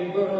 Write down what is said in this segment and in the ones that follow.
Amen.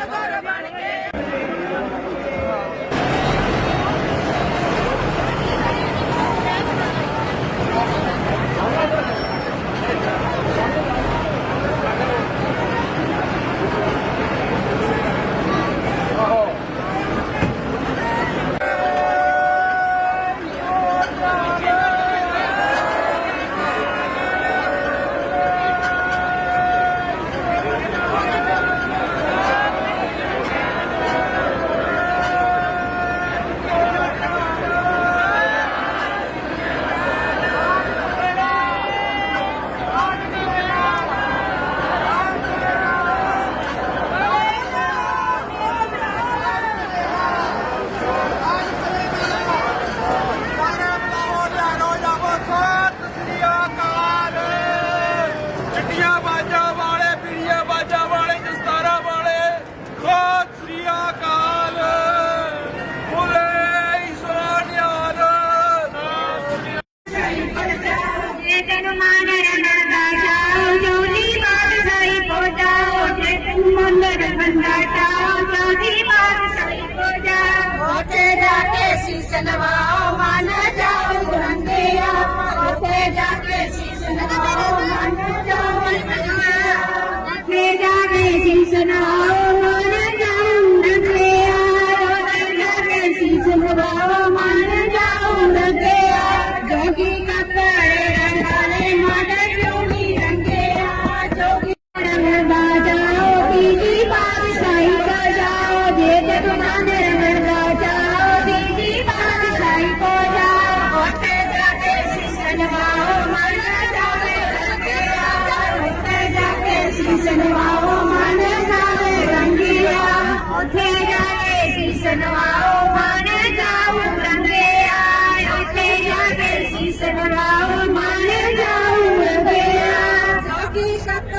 the vote of Monica.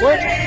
What?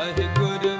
Waheguru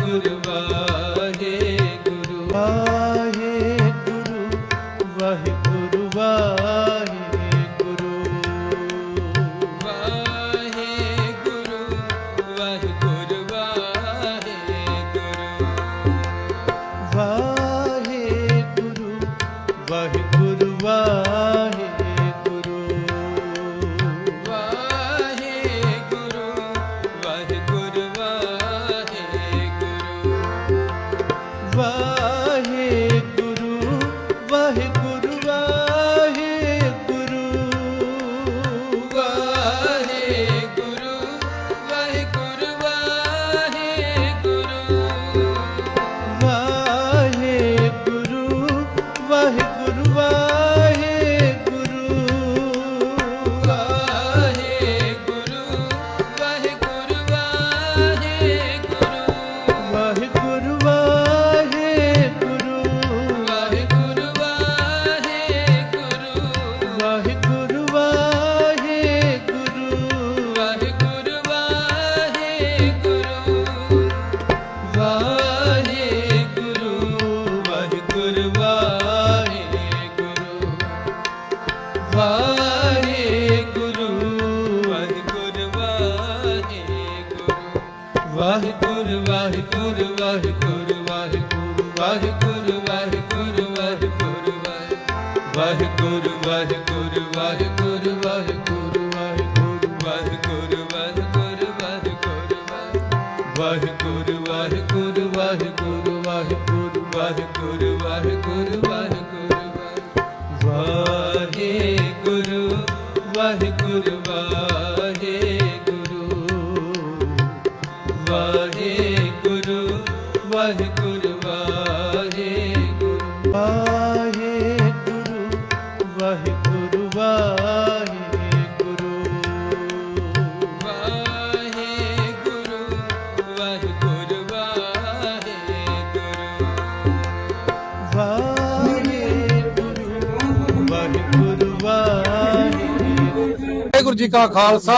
ji ਕਾ ਖਾਲਸਾ,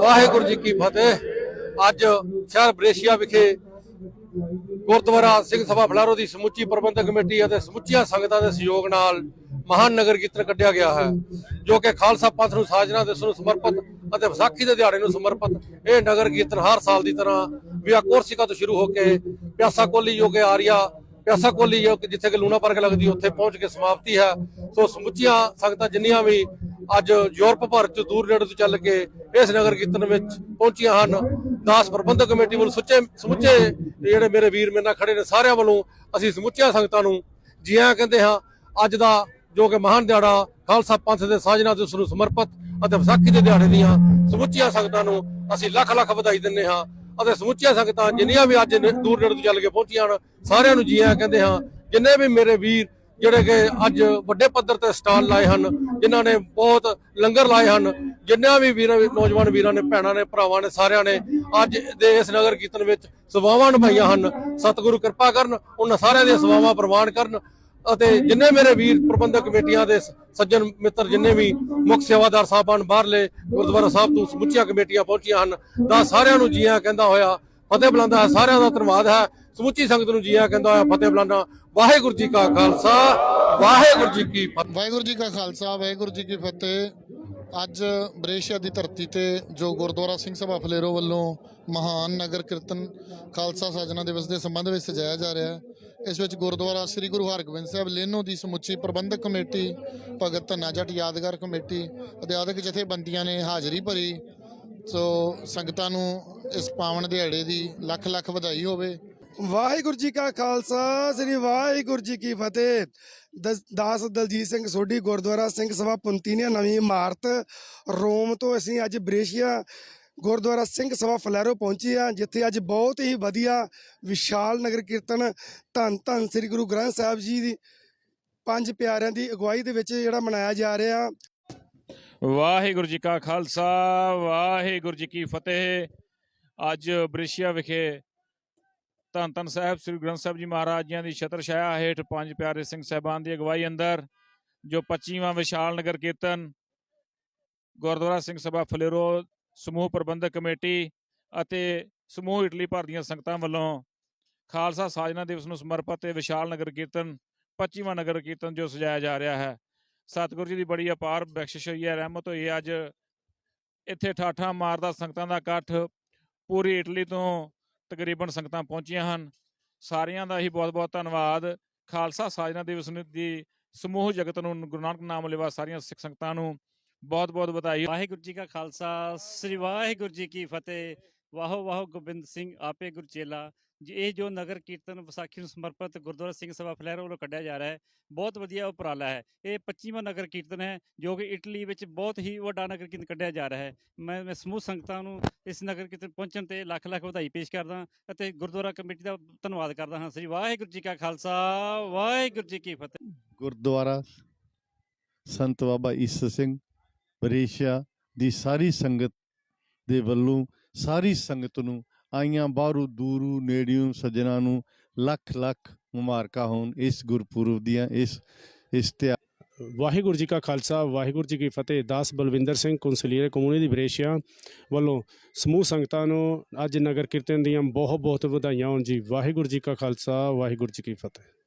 ਵਾਹਿਗੁਰੂ ਜੀ ਕੀ ਫਤਿਹ। ਅੱਜ ਸ਼ਹਿਰ ਬਰੇਸ਼ੀਆ ਵਿਖੇ ਗੁਰਦੁਆਰਾ ਸਿੰਘ ਸਭਾ ਫਲਾਰੋ ਦੀ ਸਮੁੱਚੀ ਪ੍ਰਬੰਧਕ ਕਮੇਟੀ ਅਤੇ ਸਮੁੱਚੀਆਂ ਸੰਗਤਾਂ ਦੇ ਸਹਿਯੋਗ ਨਾਲ ਮਹਾਨ ਨਗਰ ਕੀਰਤਨ ਕੱਢਿਆ ਗਿਆ ਹੈ, ਜੋ ਕਿ ਖਾਲਸਾ ਪੰਥ ਨੂੰ ਸਾਜਣਾ ਦਿਵਸ ਨੂੰ ਸਮਰਪਿਤ ਅਤੇ ਵਿਸਾਖੀ ਦੇ ਦਿਹਾੜੇ ਨੂੰ ਸਮਰਪਿਤ ਇਹ ਨਗਰ ਕੀਰਤਨ ਹਰ ਸਾਲ ਦੀ ਤਰ੍ਹਾਂ ਵਿਆ ਕੋਰਸਿਕਾ ਤੋਂ ਸ਼ੁਰੂ ਹੋ ਕੇ ਪਿਆਸਾ ਕੋਲੀ ਜੋ ਕਿ ਆਰੀਆ, ਪਿਆਸਾ ਕੋਲੀ ਜੋ ਕਿ ਜਿੱਥੇ ਕਿ ਲੂਣਾ ਪਾਰਕ ਲੱਗਦੀ ਉੱਥੇ ਪਹੁੰਚ ਕੇ ਸਮਾਪਤੀ ਹੈ। ਸੋ ਸਮੁੱਚੀਆਂ ਸੰਗਤਾਂ ਜਿੰਨੀਆਂ ਵੀ ਅੱਜ ਯੂਰਪ ਭਰ ਚ ਦੂਰ ਨੇੜੇ ਤੋਂ ਚੱਲ ਕੇ ਇਸ ਨਗਰ ਕੀਰਤਨ ਵਿੱਚ ਪਹੁੰਚੀਆਂ ਹਨ। ਦਾਸ ਪ੍ਰਬੰਧਕ ਕਮੇਟੀ ਵੱਲੋਂ ਸੁੱਚੇ ਸਮੁੱਚੇ ਜਿਹੜੇ ਮੇਰੇ ਵੀਰ ਮੇਰੇ ਨਾਲ ਖੜੇ ਨੇ ਸਾਰਿਆਂ ਵੱਲੋਂ ਅਸੀਂ ਸਮੁੱਚੀਆਂ ਸੰਗਤਾਂ ਨੂੰ ਜੀ ਕਹਿੰਦੇ ਹਾਂ, ਅੱਜ ਦਾ ਜੋ ਕਿ ਮਹਾਨ ਦਿਹਾੜਾ ਖਾਲਸਾ ਪੰਥ ਦੇ ਸਾਜਨਾ ਦਿਵਸ ਨੂੰ ਸਮਰਪਿਤ ਅਤੇ ਵਿਸਾਖੀ ਦੇ ਦਿਹਾੜੇ ਦੀਆਂ ਸਮੁੱਚੀਆਂ ਸੰਗਤਾਂ ਨੂੰ ਅਸੀਂ ਲੱਖ ਲੱਖ ਵਧਾਈ ਦਿੰਦੇ ਹਾਂ ਅਤੇ ਸਮੁੱਚੀਆਂ ਸੰਗਤਾਂ ਜਿੰਨੀਆਂ ਵੀ ਅੱਜ ਦੂਰ ਨੇੜੇ ਤੋਂ ਚੱਲ ਕੇ ਪਹੁੰਚੀਆਂ ਹਨ, ਸਾਰਿਆਂ ਨੂੰ ਜੀਆਂ ਕਹਿੰਦੇ ਹਾਂ, ਜਿੰਨੇ ਵੀ ਮੇਰੇ ਵੀਰ ਜਿਹੜੇ ਕਿ ਅੱਜ ਵੱਡੇ ਪੱਧਰ ਤੇ ਸਟਾਲ ਲਾਏ ਹਨ, ਜਿਨ੍ਹਾਂ ਨੇ ਬਹੁਤ ਲੰਗਰ ਲਾਏ ਹਨ ਜਿੰਨਿਆਂ ਵੀ ਵੀਰਾਂ ਨੌਜਵਾਨ ਵੀਰਾਂ ਨੇ, ਭੈਣਾਂ ਨੇ, ਭਰਾਵਾਂ ਨੇ, ਸਾਰਿਆਂ ਨੇ ਅੱਜ ਦੇ ਇਸ ਨਗਰ ਕੀਰਤਨ ਵਿੱਚ ਸੇਵਾਵਾਂ ਨਿਭਾਈਆਂ ਹਨ। ਸਤਿਗੁਰੂ ਕਿਰਪਾ ਕਰਨ, ਉਹਨਾਂ ਸਾਰਿਆਂ ਦੀਆਂ ਸੇਵਾਵਾਂ ਪ੍ਰਵਾਨ ਕਰਨ ਅਤੇ ਜਿੰਨੇ ਮੇਰੇ ਵੀਰ ਪ੍ਰਬੰਧਕ ਕਮੇਟੀਆਂ ਦੇ ਸੱਜਣ ਮਿੱਤਰ ਜਿੰਨੇ ਵੀ ਮੁੱਖ ਸੇਵਾਦਾਰ ਸਾਹਿਬਾਨ ਬਾਹਰਲੇ ਗੁਰਦੁਆਰਾ ਸਾਹਿਬ ਤੋਂ ਸਮੁੱਚੀਆਂ ਕਮੇਟੀਆਂ ਪਹੁੰਚੀਆਂ ਹਨ ਦਾ ਸਾਰਿਆਂ ਨੂੰ ਜੀਆਂ ਕਹਿੰਦਾ ਹੋਇਆ, ਫਤਿਹ ਬੁਲਾਉਂਦਾ ਹੈ, ਸਾਰਿਆਂ ਦਾ ਧੰਨਵਾਦ ਹੈ। ਸਮੁੱਚੀ ਸੰਗਤ ਨੂੰ ਜੀਆਂ ਕਹਿੰਦਾ ਫਤਿਹ ਬੁਲਾਉਂਦਾ ਵਾਹਿਗੁਰੂ ਜੀ ਕਾ ਖਾਲਸਾ, ਵਾਹਿਗੁਰੂ ਜੀ ਕੀ ਫਤਿਹ। ਵਾਹਿਗੁਰੂ ਜੀ ਕਾ ਖਾਲਸਾ, ਵਾਹਿਗੁਰੂ ਜੀ ਕੀ ਫਤਿਹ। ਅੱਜ ਬਰੇਸ਼ੀਆ ਦੀ ਧਰਤੀ ਤੇ ਜੋ ਗੁਰਦੁਆਰਾ ਸਿੰਘ ਸਭਾ ਫਲੇਰੋ ਵੱਲੋਂ ਮਹਾਨ ਨਗਰ ਕੀਰਤਨ ਖਾਲਸਾ ਸਾਜਨਾ ਦਿਵਸ ਦੇ ਸੰਬੰਧ ਵਿੱਚ ਸਜਾਇਆ ਜਾ ਰਿਹਾ ਹੈ। ਇਸ ਵਿੱਚ ਗੁਰਦੁਆਰਾ ਸ੍ਰੀ ਗੁਰੂ ਹਰਗੋਬਿੰਦ ਸਾਹਿਬ ਲੇਨੋ ਦੀ ਸਮੁੱਚੀ ਪ੍ਰਬੰਧਕ ਕਮੇਟੀ, ਭਗਤ ਧੰਨਾ ਜੱਟ ਯਾਦਗਾਰ ਕਮੇਟੀ ਅਧਿਆਤਕ ਜਥੇਬੰਦੀਆਂ ਨੇ ਹਾਜ਼ਰੀ ਭਰੀ। ਸੋ ਸੰਗਤਾਂ ਨੂੰ ਇਸ ਪਾਵਨ ਦਿਹਾੜੇ ਦੀ ਲੱਖ ਲੱਖ ਵਧਾਈ ਹੋਵੇ। ਵਾਹਿਗੁਰੂ ਜੀ ਕਾ ਖਾਲਸਾ, ਸ੍ਰੀ ਵਾਹਿਗੁਰੂ ਜੀ ਕੀ ਫਤਿਹ। ਦਸ- ਦਾਸ ਦਲਜੀਤ ਸਿੰਘ ਸੋਢੀ ਗੁਰਦੁਆਰਾ ਸਿੰਘ ਸਭਾ ਪੰਤੀਨੀਆ ਨਵੀਂ ਇਮਾਰਤ ਰੋਮ ਤੋਂ ਅਸੀਂ ਅੱਜ ਬ੍ਰੇਸ਼ੀਆ ਗੁਰਦੁਆਰਾ ਸਿੰਘ ਸਭਾ ਫਲੈਰੋ ਪਹੁੰਚੇ ਆ ਜਿੱਥੇ ਅੱਜ ਬਹੁਤ ਹੀ ਵਧੀਆ ਵਿਸ਼ਾਲ ਨਗਰ ਕੀਰਤਨ ਧੰਨ ਧੰਨ ਸ੍ਰੀ ਗੁਰੂ ਗ੍ਰੰਥ ਸਾਹਿਬ ਜੀ ਦੀ, ਪੰਜ ਪਿਆਰਿਆਂ ਦੀ ਅਗਵਾਈ ਦੇ ਵਿੱਚ ਜਿਹੜਾ ਮਨਾਇਆ ਜਾ ਰਿਹਾ। ਵਾਹਿਗੁਰੂ ਜੀ ਕਾ ਖਾਲਸਾ, ਵਾਹਿਗੁਰੂ ਜੀ ਕੀ ਫਤਿਹ। ਅੱਜ ਬ੍ਰਿਸ਼ੀਆ ਵਿਖੇ ਧੰਨ ਧੰਨ ਸਾਹਿਬ, ਸ੍ਰੀ ਗ੍ਰੰਥ ਸਾਹਿਬ ਜੀ ਮਹਾਰਾਜ ਜੀਆਂ ਦੀ ਛਤਰ ਛਾਇਆ ਹੇਠ ਪੰਜ ਪਿਆਰੇ ਸਿੰਘ ਸਾਹਿਬਾਨ ਦੀ ਅਗਵਾਈ ਅੰਦਰ, ਜੋ 25ਵਾਂ ਵਿਸ਼ਾਲ ਨਗਰ ਕੀਰਤਨ, ਗੁਰਦੁਆਰਾ ਸਿੰਘ ਸਭਾ ਫਲੇਰੋ, ਸਮੂਹ ਪ੍ਰਬੰਧਕ ਕਮੇਟੀ ਅਤੇ ਸਮੂਹ ਇਟਲੀ ਭਰ ਦੀਆਂ ਸੰਗਤਾਂ ਵੱਲੋਂ ਖਾਲਸਾ ਸਾਜਨਾ ਦਿਵਸ ਨੂੰ ਸਮਰਪਿਤ ਵਿਸ਼ਾਲ ਨਗਰ ਕੀਰਤਨ 25ਵਾਂ ਨਗਰ ਕੀਰਤਨ ਜੋ ਸਜਾਇਆ ਜਾ ਰਿਹਾ ਹੈ। ਸਤਿਗੁਰੂ ਜੀ ਦੀ ਬੜੀ ਅਪਾਰ ਬਖਸ਼ਿਸ਼ ਹੋਈ ਹੈ, ਰਹਿਮਤ ਹੋਈ ਹੈ। ਅੱਜ ਇੱਥੇ ਠਾਠਾ ਮਾਰਦਾ ਸੰਗਤਾਂ ਦਾ ਇਕੱਠ ਪੂਰੀ ਇਟਲੀ ਤੋਂ ਤਕਰੀਬਨ ਸੰਗਤਾਂ ਪਹੁੰਚੀਆਂ ਹਨ। ਸਾਰਿਆਂ ਦਾ ਹੀ ਬਹੁਤ-ਬਹੁਤ ਧੰਨਵਾਦ। ਖਾਲਸਾ ਸਾਜਨਾ ਦਿਵਸ ਦੀ ਸਮੂਹ ਜਗਤ ਨੂੰ, ਗੁਰੂ ਨਾਨਕ ਨਾਮ ਲੈਵਾ ਸਾਰੀਆਂ ਸਿੱਖ ਸੰਗਤਾਂ ਨੂੰ ਬਹੁਤ-ਬਹੁਤ ਵਧਾਈ। ਵਾਹਿਗੁਰੂ ਜੀ ਕਾ ਖਾਲਸਾ, ਸ੍ਰੀ ਵਾਹਿਗੁਰੂ ਜੀ ਕੀ ਫਤਿਹ। ਵਾਹੋ ਵਾਹੋ ਗੋਬਿੰਦ ਸਿੰਘ, ਆਪੇ ਗੁਰਚੇਲਾ। ਇਹ ਜੋ ਨਗਰ ਕੀਰਤਨ ਵਿਸਾਖੀ ਨੂੰ ਸਮਰਪਿਤ ਗੁਰਦੁਆਰਾ ਸਿੰਘ ਸਭਾ ਫਲੈਰੋ ਵੱਲੋਂ ਕੱਢਿਆ ਜਾ ਰਿਹਾ ਹੈ, ਬਹੁਤ ਵਧੀਆ ਉਪਰਾਲਾ ਹੈ। ਇਹ 25ਵਾਂ ਨਗਰ ਕੀਰਤਨ ਹੈ, ਜੋ ਕਿ ਇਟਲੀ ਵਿੱਚ ਬਹੁਤ ਹੀ ਵੱਡਾ ਨਗਰ ਕੀਰਤਨ ਕੱਢਿਆ ਜਾ ਰਿਹਾ ਹੈ। ਮੈਂ ਮੈਂ ਸਮੂਹ ਸੰਗਤਾਂ ਨੂੰ ਇਸ ਨਗਰ ਕੀਰਤਨ ਪਹੁੰਚਣ ਤੇ ਲੱਖ ਲੱਖ ਵਧਾਈ ਪੇਸ਼ ਕਰਦਾ ਅਤੇ ਗੁਰਦੁਆਰਾ ਕਮੇਟੀ ਦਾ ਧੰਨਵਾਦ ਕਰਦਾ ਹਾਂ। ਸ੍ਰੀ ਵਾਹਿਗੁਰੂ ਜੀ ਕਾ ਖਾਲਸਾ, ਵਾਹਿਗੁਰੂ ਜੀ ਕੀ ਫਤਿਹ। ਗੁਰਦੁਆਰਾ ਸੰਤ ਬਾਬਾ ਈਸਾ ਸਿੰਘ ਬਰੇਸ਼ਾ ਦੀ ਸਾਰੀ ਸੰਗਤ ਦੇ ਵੱਲੋਂ ਸਾਰੀ ਸੰਗਤ ਨੂੰ ਆਈਆਂ ਬਾਹਰੋਂ ਦੂਰੋਂ ਨੇੜਿਓਂ ਸੱਜਣਾ ਨੂੰ ਲੱਖ ਲੱਖ ਮੁਬਾਰਕਾਂ ਹੋਣ ਇਸ ਗੁਰਪੁਰਬ ਦੀਆਂ, ਇਸ ਇਸ ਵਾਹਿਗੁਰੂ ਜੀ ਕਾ ਖਾਲਸਾ, ਵਾਹਿਗੁਰੂ ਜੀ ਕੀ ਫਤਿਹ। ਦਾਸ ਬਲਵਿੰਦਰ ਸਿੰਘ ਕੌਂਸਲੀਅਰ ਦੀ ਬਰੇਸ਼ੀਆ ਵੱਲੋਂ ਸਮੂਹ ਸੰਗਤਾਂ ਨੂੰ ਅੱਜ ਨਗਰ ਕੀਰਤਨ ਦੀਆਂ ਬਹੁਤ ਬਹੁਤ ਵਧਾਈਆਂ ਹੋਣ ਜੀ। ਵਾਹਿਗੁਰੂ ਜੀ ਕਾ ਖਾਲਸਾ, ਵਾਹਿਗੁਰੂ ਜੀ ਕੀ ਫਤਿਹ।